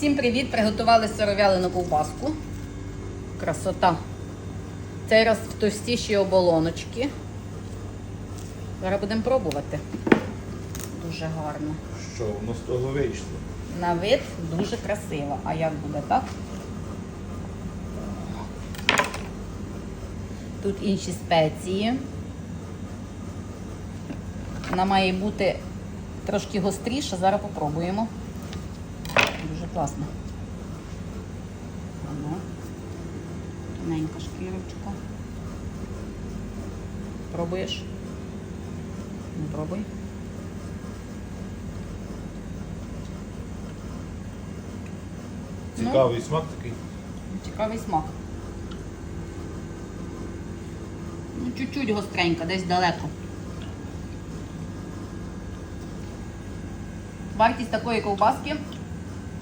Всім привіт! Приготували сировялену ковбаску. Красота. Цей раз в товстіші оболоночки. Зараз будемо пробувати. Дуже гарно. Що воно з того вийшло? На вид дуже красиво. А як буде так? Тут інші спеції. Вона має бути трошки гостріша, зараз попробуємо. Дуже класно. Ага. Тоненька шкірочка. Пробуєш? Не пробуй. Цікавий смак такий. Цікавий смак. Ну, чуть-чуть гостренька, десь далеко. Вартість такої ковбаски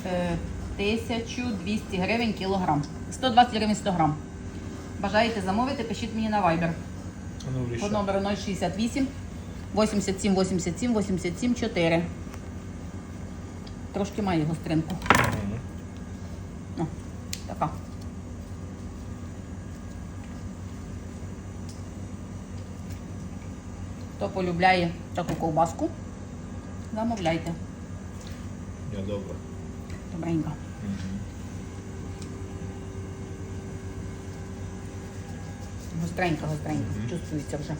1200 гривень кілограм. 120 гривень 100 грам. Бажаєте замовити, пишіть мені на Viber. Ну, По номеру 068 87 87 87 4. Трошки має гостринку. Мгм. Ну, така. Хто полюбляє таку ковбаску, замовляйте. Я добре. Добренько. Мгм. Гостренько, гостренько. Мгм. Чувствується вже.